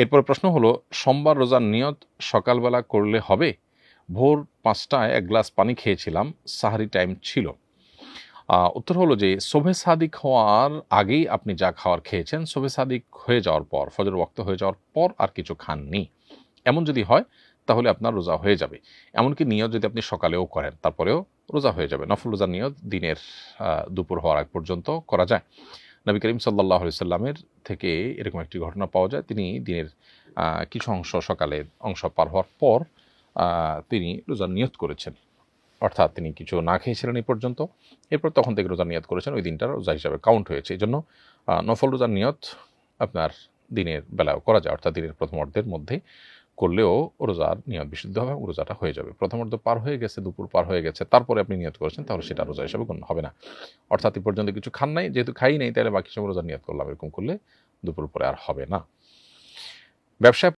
এরপর প্রশ্ন হলো, সোমবার রোজার নিয়ত সকালবেলা করলে হবে? ভোর পাঁচটায় এক গ্লাস পানি খেয়েছিলাম, সাহারি টাইম ছিল। উত্তর হলো যে, শোভে সাদিক হওয়ার আগেই আপনি যা খাওয়ার খেয়েছেন, শোভে সাদিক হয়ে যাওয়ার পর, ফজর ওয়াক্ত হয়ে যাওয়ার পর আর কিছু খাননি। এমন যদি হয়, তাহলে আপনার রোজা হয়ে যাবে। এমনকি নিয়ত যদি আপনি সকালেও করেন, তারপরেও রোজা হয়ে যাবে। নফল রোজার নিয়ত দিনের দুপুর হওয়ার আগ পর্যন্ত করা যায়। নবী করিম সাল্লাহ সাল্লামের থেকে এরকম একটি ঘটনা পাওয়া যায়। তিনি দিনের কিছু অংশ সকালে অংশ পার হওয়ার পর তিনি রোজার নিয়ত করেছেন। অর্থাৎ তিনি কিছু না খেয়েছিলেন এই পর্যন্ত। এরপর তখন থেকে রোজার নিয়ত করেছেন। ওই দিনটা রোজা হিসাবে কাউন্ট হয়েছে। এই জন্য নফল রোজার নিয়ত আপনার দিনের বেলাও করা যায়। অর্থাৎ দিনের প্রথম অর্ধের মধ্যে করলেও রোজার নিয়ত বিশুদ্ধ হবে রোজাটা হয়ে যাবে। প্রথম অর্ধ পার হয়ে গেছে, দুপুর পার হয়ে গেছে, তারপরে আপনি নিয়ত করেছেন, তাহলে সেটা রোজা হিসাবে গণ্য হবে না। অর্থাৎ এ পর্যন্ত কিছু খান নাই, যেহেতু খাই নাই, তাহলে বাকি সময় রোজার নিয়ত করলাম, এরকম করলে দুপুর পরে আর হবে না। ব্যবসায়